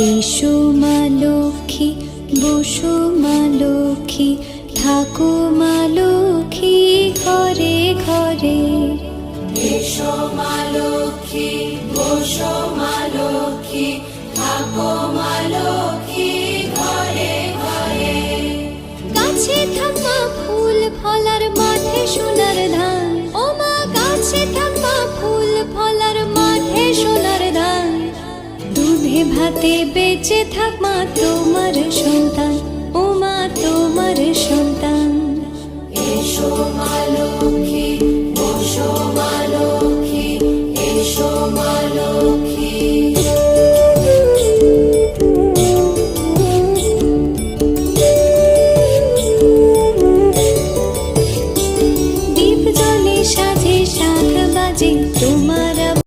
এসো মা লক্ষ্মী বসো মা লক্ষ্মী থাকো মা লক্ষ্মী ঘরে ঘরে। এসো মা লক্ষ্মী বসো মা লক্ষ্মী থাকো মা লক্ষ্মী ঘরে ঘরে। কাছে থাকা ফুল ফলার মাঠে সোনার ধান। ও মা কাছে ভাতে বেঁচে থাক মা তোমার সন্তান। ও মা তোমার সন্তান। এসো মা বসো এসো